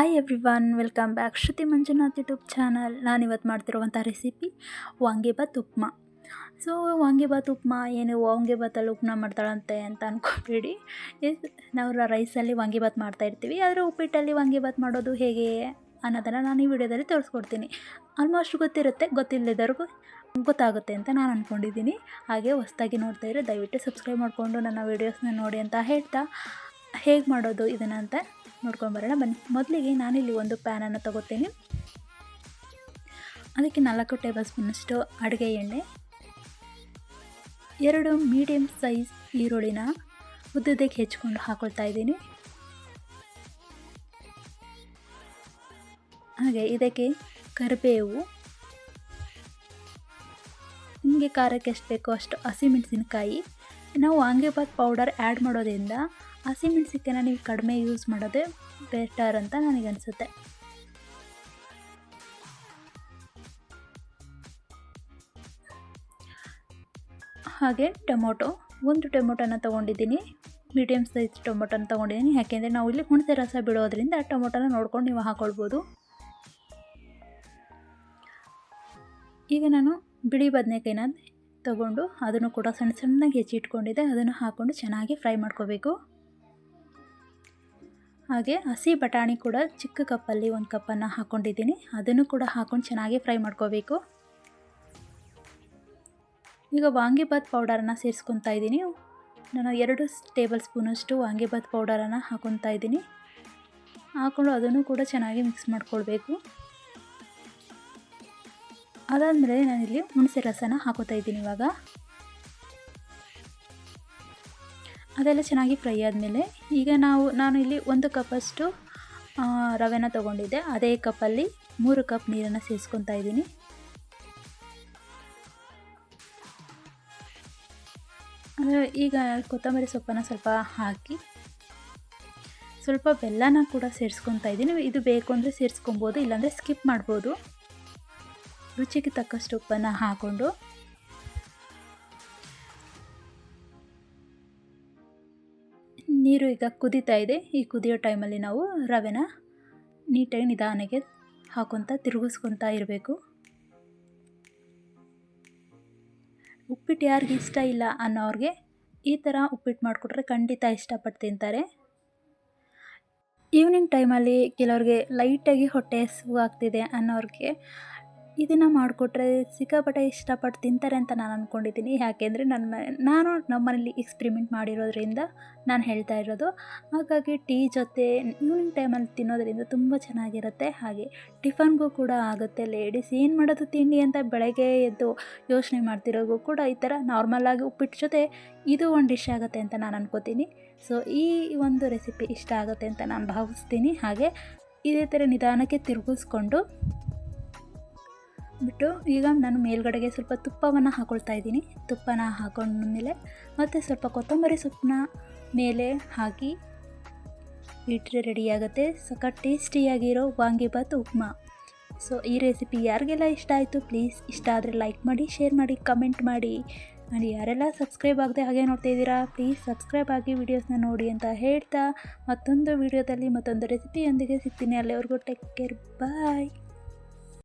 Hi everyone welcome back Shruti Manjunath YouTube channel ನಾನಿವತ್ತು ಮಾಡ್ತಿರುವಂಥ recipe vangibath upma so vangibath upma ಏನು ವಾಂಗಿಬಾತಲ್ಲಿ ಉಪ್ಮಾ ಮಾಡ್ತಾಳಂತೆ ಅಂತ ಅಂದ್ಕೊಬೇಡಿ ನಾವು ರೈಸಲ್ಲಿ ಮಾಡ್ತಾ ಇರ್ತೀವಿ. ಆದರೆ ಉಪ್ಪಿಟ್ಟಲ್ಲಿ ವಾಂಗಿಬಾತ್ ಮಾಡೋದು ಹೇಗೆ ಅನ್ನೋದನ್ನು ನಾನು ಈ ವಿಡಿಯೋದಲ್ಲಿ ತೋರಿಸ್ಕೊಡ್ತೀನಿ. ಆಲ್ಮೋಸ್ಟ್ ಗೊತ್ತಿರುತ್ತೆ, ಗೊತ್ತಿಲ್ಲದವ್ರಿಗೂ ಗೊತ್ತಾಗುತ್ತೆ ಅಂತ ನಾನು ಅಂದ್ಕೊಂಡಿದ್ದೀನಿ ಹಾಗೆ ಹೊಸ್ದಾಗಿ ನೋಡ್ತಾ ಇರೋ ದಯವಿಟ್ಟು ಸಬ್ಸ್ಕ್ರೈಬ್ ಮಾಡಿಕೊಂಡು ನನ್ನ ವೀಡಿಯೋಸ್ನ ನೋಡಿ ಅಂತ ಹೇಳ್ತಾ, ಹೇಗೆ ಮಾಡೋದು ಇದನ್ನು ಅಂತ ನೋಡ್ಕೊಂಬರೋಣ ಬನ್ನಿ. ಮೊದಲಿಗೆ ನಾನಿಲ್ಲಿ ಒಂದು ಪ್ಯಾನನ್ನು ತಗೋತೀನಿ. ಅದಕ್ಕೆ ನಾಲ್ಕು ಟೇಬಲ್ ಸ್ಪೂನಷ್ಟು ಅಡುಗೆ ಎಣ್ಣೆ, ಎರಡು ಮೀಡಿಯಮ್ ಸೈಜ್ ಈರುಳ್ಳಿನ ಉದ್ದದಕ್ಕೆ ಹೆಚ್ಕೊಂಡು ಹಾಕೊಳ್ತಾ ಇದ್ದೀನಿ. ಹಾಗೆ ಇದಕ್ಕೆ ಕರಿಬೇವು, ನಿಮಗೆ ಖಾರಕ್ಕೆ ಎಷ್ಟು ಬೇಕೋ ಅಷ್ಟು ಹಸಿಮೆಣಸಿನಕಾಯಿ ನಾವು ವಾಂಗಿಬಾತ್ ಪೌಡರ್ ಆ್ಯಡ್ ಮಾಡೋದ್ರಿಂದ ಹಸಿಮೆಣಸಿನ್ಕಾಯಿನ ನೀವು ಕಡಿಮೆ ಯೂಸ್ ಮಾಡೋದೇ ಬೆಟರ್ ಅಂತ ನನಗನ್ಸುತ್ತೆ. ಹಾಗೆ ಟೊಮೊಟೊ, ಒಂದು ಟೊಮೊಟೊನ ತೊಗೊಂಡಿದ್ದೀನಿ. ಮೀಡಿಯಮ್ ಸೈಜ್ ಟೊಮೊಟೊನ ತೊಗೊಂಡಿದ್ದೀನಿ. ಯಾಕೆಂದರೆ ನಾವು ಇಲ್ಲಿ ಹುಣಸೆ ರಸ ಬಿಡೋದ್ರಿಂದ ಟೊಮೊಟೊನ ನೋಡ್ಕೊಂಡು ನೀವು ಹಾಕ್ಕೊಳ್ಬೋದು ಈಗ ನಾನು ಬಿಳಿ ಬದನೆಕಾಯಿನ ತಗೊಂಡು ಅದನ್ನು ಕೂಡ ಸಣ್ಣ ಸಣ್ಣಗೆ ಹೆಚ್ಚಿಟ್ಕೊಂಡಿದ್ದೆ. ಅದನ್ನು ಹಾಕ್ಕೊಂಡು ಚೆನ್ನಾಗಿ ಫ್ರೈ ಮಾಡ್ಕೋಬೇಕು. ಹಾಗೆ ಹಸಿ ಬಟಾಣಿ ಕೂಡ ಚಿಕ್ಕ ಕಪ್ಪಲ್ಲಿ ಒಂದು ಕಪ್ಪನ್ನು ಹಾಕ್ಕೊಂಡಿದ್ದೀನಿ. ಅದನ್ನು ಕೂಡ ಹಾಕೊಂಡು ಚೆನ್ನಾಗಿ ಫ್ರೈ ಮಾಡ್ಕೋಬೇಕು. ಈಗ ವಾಂಗಿಬಾತ್ ಪೌಡರನ್ನು ಸೇರಿಸ್ಕೊತಾ ಇದ್ದೀನಿ. ನಾನು ಎರಡು ಟೇಬಲ್ ಸ್ಪೂನಷ್ಟು ವಾಂಗಿಬಾತ್ ಪೌಡರನ್ನು ಹಾಕ್ಕೊತಾ ಇದ್ದೀನಿ. ಹಾಕ್ಕೊಂಡು ಅದನ್ನು ಕೂಡ ಚೆನ್ನಾಗಿ ಮಿಕ್ಸ್ ಮಾಡ್ಕೊಳ್ಬೇಕು. ಅದಾದಮೇಲೆ ನಾನಿಲ್ಲಿ ಹುಣಸೆ ರಸನ ಹಾಕೋತಾ ಇದ್ದೀನಿ ಇವಾಗ. ಅದೆಲ್ಲ ಚೆನ್ನಾಗಿ ಫ್ರೈ ಆದಮೇಲೆ ಈಗ ನಾವು, ನಾನು ಇಲ್ಲಿ ಒಂದು ಕಪ್ಪಷ್ಟು ರವೆನ ತೊಗೊಂಡಿದ್ದೆ. ಅದೇ ಕಪ್ಪಲ್ಲಿ ಮೂರು ಕಪ್ ನೀರನ್ನು ಸೇರಿಸ್ಕೊತಾ ಇದ್ದೀನಿ. ಈಗ ಕೊತ್ತಂಬರಿ ಸೊಪ್ಪನ್ನು ಸ್ವಲ್ಪ ಹಾಕಿ, ಸ್ವಲ್ಪ ಬೆಲ್ಲನ ಕೂಡ ಸೇರಿಸ್ಕೊತಾ ಇದ್ದೀನಿ. ಇದು ಬೇಕು ಅಂದರೆ ಸೇರಿಸ್ಕೊಬೋದು, ಇಲ್ಲಾಂದರೆ ಸ್ಕಿಪ್ ಮಾಡ್ಬೋದು. ರುಚಿಗೆ ತಕ್ಕಷ್ಟು ಉಪ್ಪನ್ನು ಹಾಕ್ಕೊಂಡು ನೀರು ಈಗ ಕುದಿತಾ ಇದೆ. ಈ ಕುದಿಯೋ ಟೈಮಲ್ಲಿ ನಾವು ರವೆನ ನೀಟಾಗಿ ನಿಧಾನಕ್ಕೆ ಹಾಕೊತ ತಿರುಗಿಸ್ಕೊತಾ ಇರಬೇಕು. ಉಪ್ಪಿಟ್ಟು ಯಾರಿಗೆ ಇಷ್ಟ ಇಲ್ಲ ಅನ್ನೋರಿಗೆ ಈ ಥರ ಉಪ್ಪಿಟ್ಟು ಮಾಡಿಕೊಟ್ರೆ ಖಂಡಿತ ಇಷ್ಟಪಟ್ಟು ತಿಂತಾರೆ ಈವ್ನಿಂಗ್ ಟೈಮಲ್ಲಿ ಕೆಲವ್ರಿಗೆ ಲೈಟಾಗಿ ಹೊಟ್ಟೆ ಹಸಿವು ಆಗ್ತಿದೆ ಅನ್ನೋರಿಗೆ ಇದನ್ನು ಮಾಡಿಕೊಟ್ರೆ ಸಿಕ್ಕಾಪಟ್ಟೆ ಇಷ್ಟಪಟ್ಟು ತಿಂತಾರೆ ಅಂತ ನಾನು ಅಂದ್ಕೊಂಡಿದ್ದೀನಿ ಯಾಕೆಂದರೆ ನನ್ನ ನಾನು ನಮ್ಮ ಮನೇಲಿ ಎಕ್ಸ್ಪಿರಿಮೆಂಟ್ ಮಾಡಿರೋದ್ರಿಂದ ನಾನು ಹೇಳ್ತಾ ಇರೋದು. ಹಾಗಾಗಿ ಟೀ ಜೊತೆ ಈವ್ನಿಂಗ್ ಟೈಮಲ್ಲಿ ತಿನ್ನೋದ್ರಿಂದ ತುಂಬ ಚೆನ್ನಾಗಿರುತ್ತೆ. ಹಾಗೆ ಟಿಫನ್ಗೂ ಕೂಡ ಆಗುತ್ತೆ. ಲೇಡೀಸ್ ಏನು ಮಾಡೋದು ತಿಂಡಿ ಅಂತ ಬೆಳಗ್ಗೆ ಎದ್ದು ಯೋಚನೆ ಮಾಡ್ತಿರೋಗೂ ಕೂಡ ಈ ಥರ ನಾರ್ಮಲಾಗಿ ಉಪ್ಪಿಟ್ಟು ಜೊತೆ ಇದು ಒಂದು ಡಿಶ್ ಆಗುತ್ತೆ ಅಂತ ನಾನು ಅನ್ಕೋತೀನಿ. ಸೊ ಈ ಒಂದು ರೆಸಿಪಿ ಇಷ್ಟ ಆಗುತ್ತೆ ಅಂತ ನಾನು ಭಾವಿಸ್ತೀನಿ. ಹಾಗೆ ಇದೇ ಥರ ನಿಧಾನಕ್ಕೆ ತಿರುಗಿಸ್ಕೊಂಡು ಬಿಟ್ಟು ಈಗ ನಾನು ಮೇಲ್ಗಡೆಗೆ ಸ್ವಲ್ಪ ತುಪ್ಪವನ್ನು ಹಾಕೊಳ್ತಾ ಇದ್ದೀನಿ. ತುಪ್ಪನ ಹಾಕೊಂಡ ಮೇಲೆ ಮತ್ತು ಸ್ವಲ್ಪ ಕೊತ್ತಂಬರಿ ಸೊಪ್ಪನ್ನ ಮೇಲೆ ಹಾಕಿ ಇಟ್ಟರೆ ರೆಡಿಯಾಗುತ್ತೆ ಸಕ ಟೇಸ್ಟಿಯಾಗಿರೋ ವಾಂಗಿಬಾತ್ ಉಪ್ಮಾ. ಸೊ ಈ ರೆಸಿಪಿ ಯಾರಿಗೆಲ್ಲ ಇಷ್ಟ ಆಯಿತು ಪ್ಲೀಸ್ ಇಷ್ಟ ಆದರೆ ಲೈಕ್ ಮಾಡಿ ಶೇರ್ ಮಾಡಿ ಕಮೆಂಟ್ ಮಾಡಿ. ಆ್ಯಂಡ್ ಯಾರೆಲ್ಲ ಸಬ್ಸ್ಕ್ರೈಬ್ ಆಗದೆ ಹಾಗೆ ನೋಡ್ತಾ ಇದ್ದೀರಾ ಪ್ಲೀಸ್ ಸಬ್ಸ್ಕ್ರೈಬ್ ಆಗಿ ವೀಡಿಯೋಸ್ನ ನೋಡಿ ಅಂತ ಹೇಳ್ತಾ ಮತ್ತೊಂದು ವೀಡಿಯೋದಲ್ಲಿ ಮತ್ತೊಂದು ರೆಸಿಪಿಯೊಂದಿಗೆ ಸಿಗ್ತೀನಿ. ಅಲ್ಲಿವರೆಗೂ ಟೇಕ್ ಕೇರ್ ಬಾಯ್